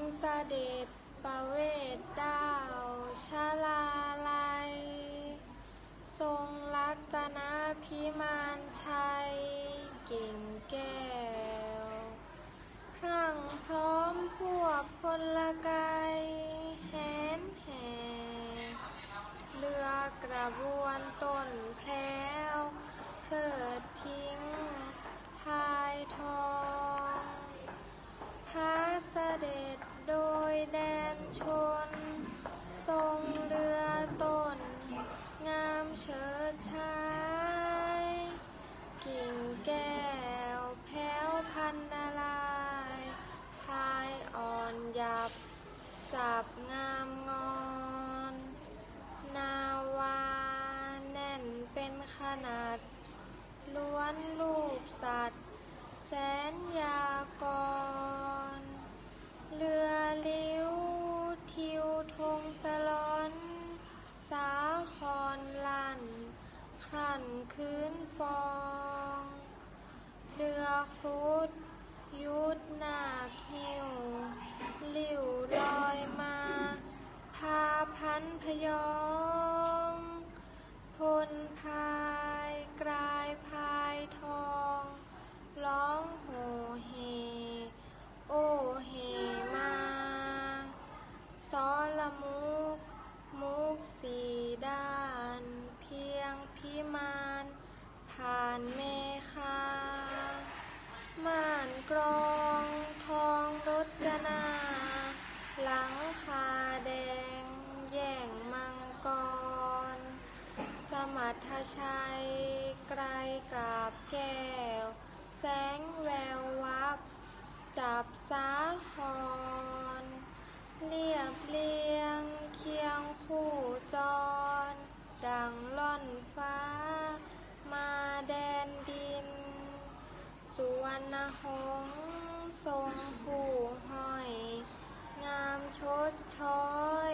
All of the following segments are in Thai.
งเสด็จประเวทดาวชาลาลัย ทรงรัตนพิมานชัยกิ่งแก้วพรั่งพร้อมพวกพลกายแหนแห่เรือกระบวนต้นแพรวเพลิดพิง ชายกิ่งแก้วแพ้วพันนาลายพายอ่อนหยับ จับงามงอน นาวาแน่นเป็นขนาด ล้วนรูปสัตว์ แสนยากร ครุฑยุดหนาคหิวหลิวลอยมา พาพันพยองพลพายกลายพายทอง ร้องโหเฮ โอเฮมาสอละมุกมุานกรองทองรจนา หลังคาแดง แย่งมังกร สมัทชัย ไกลกราบแก้ว แสงแวววับ จับสาครเรียบเรียงเคียง ณหงส์ทรงผู้ห้อย งามชดช้อย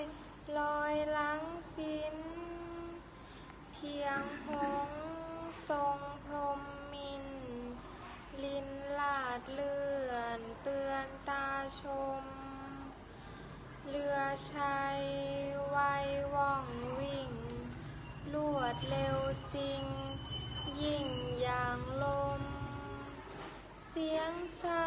ลอยลังสิน เพียงหงส์ทรงพรมมิน ลินลาดเลื่อน เตือนตาชม เรือชัย ยิ่